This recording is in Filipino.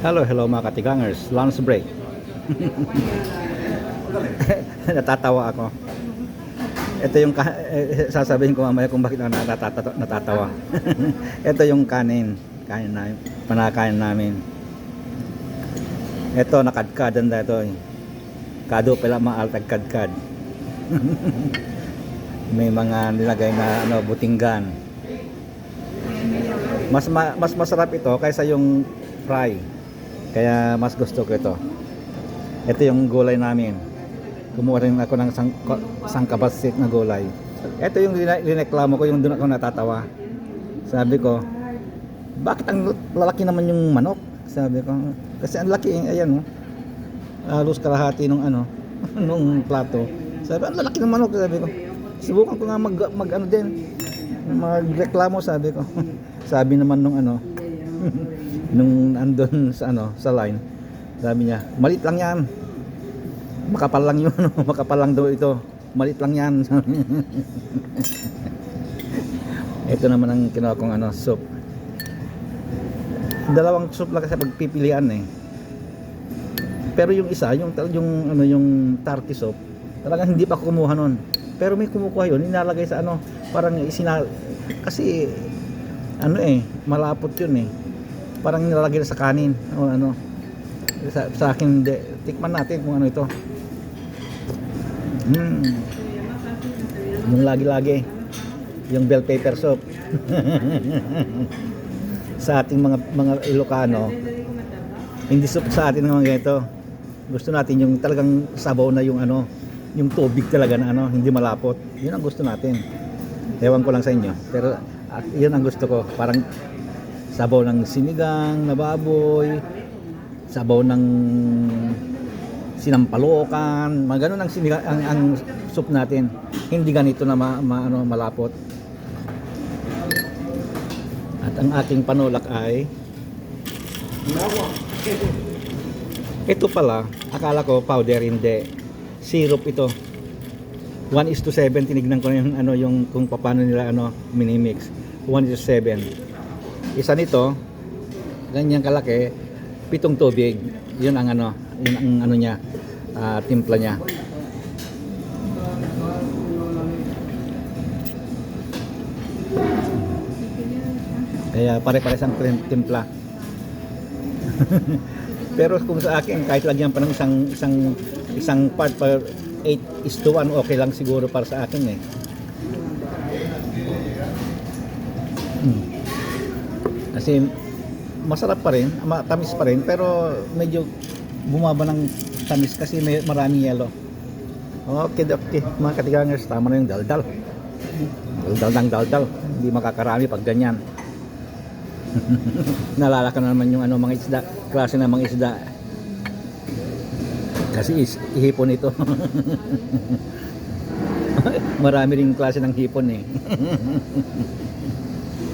Hello, hello mga katigangers. Lunch break. natatawa ako. Ito yung eh, sasabihin ko mamaya kung bakit ako natatawa. natatawa. Ito yung kanin. Kanin namin. Panakain namin. Ito nakadkadan na ito. eh. Kado pala maaltag kadkad. May mga nilagay na ano butinggan. Mas ma- mas masarap ito kaysa yung fry. Kaya mas gusto ko ito. Ito yung gulay namin. Kumuha rin ako ng sang, sangkabasit na gulay. Ito yung lineklamo ko, yung doon ako natatawa. Sabi ko, bakit ang lalaki naman yung manok? Sabi ko, kasi ang laki, eh, ayan oh. Halos kalahati nung ano, nung plato. Sabi, ang lalaki ng manok, sabi ko. Subukan ko nga mag, mag ano din, magreklamo, sabi ko. sabi naman nung ano, nung andun sa ano, sa line, sabi niya, malit lang yan. Makapal lang yun, ano, makapal lang daw ito. Malit lang yan. ito naman ang kinuha kong ano, soup. Dalawang soup lang kasi pagpipilian eh. Pero yung isa, yung yung ano yung turkey soup, talagang hindi pa kumuha noon. Pero may kumukuha yun, inalagay sa ano, parang isina kasi ano eh, malapot yun eh. Parang nilalagay sa kanin o ano. Sa, sa akin hindi. Tikman natin kung ano ito. Hmm. Yung lagi-lagi. Yung bell pepper soup. sa ating mga mga Ilocano, hindi soup sa atin ng ganito. Gusto natin yung talagang sabaw na yung ano, yung tubig talaga na ano, hindi malapot. Yun ang gusto natin. Ewan ko lang sa inyo. Pero at yun ang gusto ko. Parang sabaw ng sinigang na baboy, sabaw ng sinampalokan, mga ganun ang, sinigang, ang, ang soup natin. Hindi ganito na ma, ma- ano, malapot. At ang aking panulak ay ito pala, akala ko powder hindi. Syrup ito. 1 is to 7 tinignan ko yung ano yung kung paano nila ano minimix. 1 is to 7. Isa nito ganyan kalaki, pitong tubig. 'Yun ang ano, yun ang ano niya, ah, timpla niya. Kaya pare-pares ang tim- timpla. Pero kung sa akin, kahit lagyan pa ng isang isang isang part per 8 is to 1, okay lang siguro para sa akin eh. Kasi masarap pa rin, matamis pa rin, pero medyo bumaba ng tamis kasi may maraming yelo. Okay, okay. Mga katigangers, tama na yung daldal. Daldal ng daldal. Hindi makakarami pag ganyan. Nalala ko na naman yung ano mga isda, klase ng mga isda. Kasi is, hipon ito. Marami ring klase ng hipon eh.